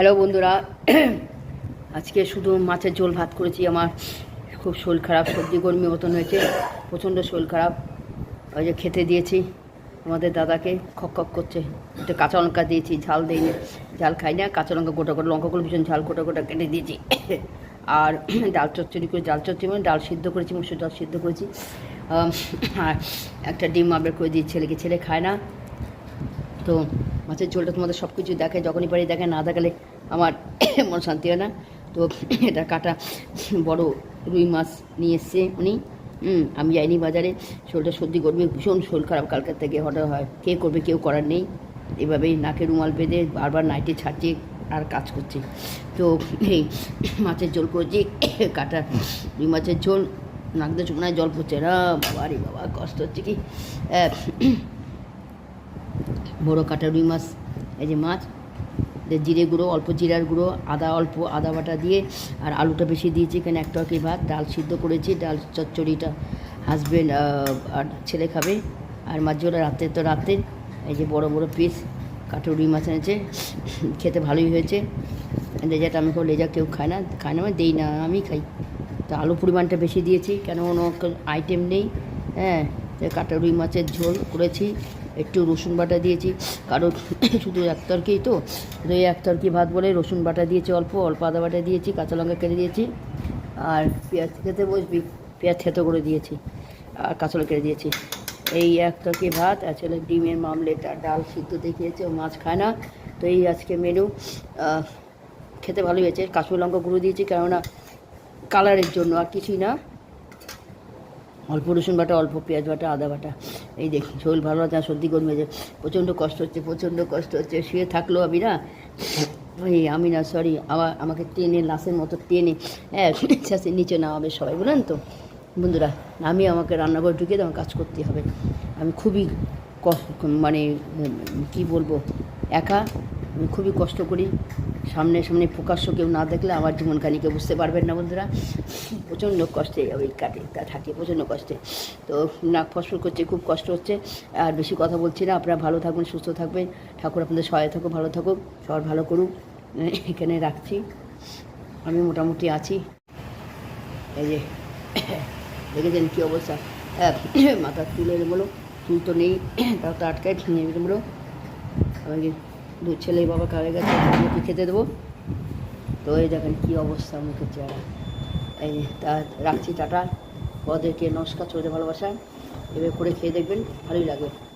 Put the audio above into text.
Hello বন্ধুরা, আজকে শুধু মাছের ঝোল ভাত করেছি, আমার খুব শরীর খারাপ, সর্দি গরমি মতন হয়েছে, প্রচণ্ড শরীর খারাপ। ওই যে খেতে দিয়েছি, আমাদের দাদাকে খক খক করছে, একটু কাঁচা লঙ্কা দিয়েছি, ঝাল দিইনি, ঝাল খাই না, কাঁচা লঙ্কা গোটা গোটা লঙ্কাগুলো ভীষণ ঝাল গোটা গোটা কেটে দিয়েছি। আর ডাল চচ্চড়ি করে ডাল চচ্চড়ি মানে ডাল সিদ্ধ করেছি, মুসুর ডাল সিদ্ধ করেছি। আর একটা ডিম আবের করে দিয়েছি, ছেলেকে, ছেলে খায় না। তো মাছের ঝোলটা তোমাদের সব কিছু দেখে যখনই পারি দেখে না দেখালে আমার মন শান্তি হয় না। তো এটা কাটা বড় রুই মাছ নিয়ে এসছে উনি। আমি যাইনি বাজারে। শরীরটা সর্দি করবে, ভীষণ শরীর খারাপ কালকের থেকে হঠাৎ হয়। কে করবে, কেউ করার নেই। এভাবেই নাকে রুমাল বেঁধে বারবার নাইটে ছাড়ছে আর কাজ করছে। তো এই মাছের ঝোল করেছি। কাটা রুই মাছের ঝোল। নাক দিয়ে জল পড়ছে। না বাবা রে বাবা, কষ্ট হচ্ছে কি? বড় কাটা রুই মাছ, এই যে মাছ জিরে গুঁড়ো, অল্প জিরার গুঁড়ো, আদা, অল্প আদা বাটা দিয়ে, আর আলুটা বেশি দিয়েছি, এখানে এক কি ভাত, ডাল সিদ্ধ করেছি, ডাল চচ্চড়িটা হাজবেন্ড আর ছেলে খাবে, আর মাছ ঝোলটা রাতে, তো রাতে, এই যে বড় বড় পিস কাটো রুই মাছ এনেছে, খেতে ভালোই হয়েছে লেজাটা আমি কেউ লেজা কেউ খায় না খায় না মানে দেই না আমি খাই, তো আলু পরিমাণটা বেশি দিয়েছি কেন কোনো আইটেম নেই হ্যাঁ কাটা রুই মাছের ঝোল করেছি একটু রসুন বাটা দিয়েছি। কারণ শুধু এক তরকেই তো। এই এক তরকি ভাত বলে রসুন বাটা দিয়েছি অল্প অল্প আদা বাটা দিয়েছি, কাঁচা লঙ্কা কেটে দিয়েছি। আর পেঁয়াজ খেতে বসবি, পেঁয়াজ থেতো করে দিয়েছি, আর কাঁচা লঙ্কা কেটে দিয়েছি। এই এক তরকি ভাত আসলে ডিমের মামলেট আর ডাল সিদ্ধ দেখিয়েছে, ও মাছ খায় না। তো এই আজকে মেনু খেতে ভালোই হয়েছে। কাশ্মীর লঙ্কা গুঁড়ো দিয়েছি, কেননা কালারের জন্য আর কিছুই না। অল্প রসুন বাটা, অল্প পেঁয়াজ বাটা, আদা বাটা। এই দেখি, শরীর ভালো আছে সর্দি গরমে যে প্রচণ্ড কষ্ট হচ্ছে, প্রচণ্ড কষ্ট হচ্ছে। শুয়ে থাকল আমি না ওই আমি না সরি আবার আমাকে টেনে, লাশের মতো টেনে হ্যাঁ শেষে নিচে নামাবে সবাই বলেন তো? বন্ধুরা, আমি আমাকে রান্নাঘর ঢুকে আমার কাজ করতে হবে। আমি খুবই মানে কি বলব? একা, আমি খুবই কষ্ট করি। সামনে সামনে প্রকাশ্য কেউ না দেখলে আমার জীবনখানি কেউ বুঝতে পারবেন না বন্ধুরা। প্রচণ্ড কষ্টে ওই কাটে, তা থাকে, প্রচণ্ড কষ্টে। তো নাক ফসফর করছে, খুব কষ্ট হচ্ছে। আর বেশি কথা বলছি না, আপনারা ভালো থাকবেন সুস্থ থাকবেন। ঠাকুর আপনাদের সহায় থাকুক, ভালো থাকুক, সবার ভালো করুক। এখানে রাখছি। আমি মোটামুটি আছি। এই যে, দেখেছেন কী অবস্থা? হ্যাঁ মাথার চুলে বলো, চুল তো নেই, তাও তো আটকায় বলো। আমাকে দু ছেলে বাবা কারের গেছে মুখে খেতে দেবো? তো এই দেখেন কী অবস্থা মুখের চেহারা। এই তা, রাখছি টাটা। ওদেরকে নমস্কার চলতে ভালোবাসা। এবার করে খেয়ে দেখবেন, ভালোই লাগবে।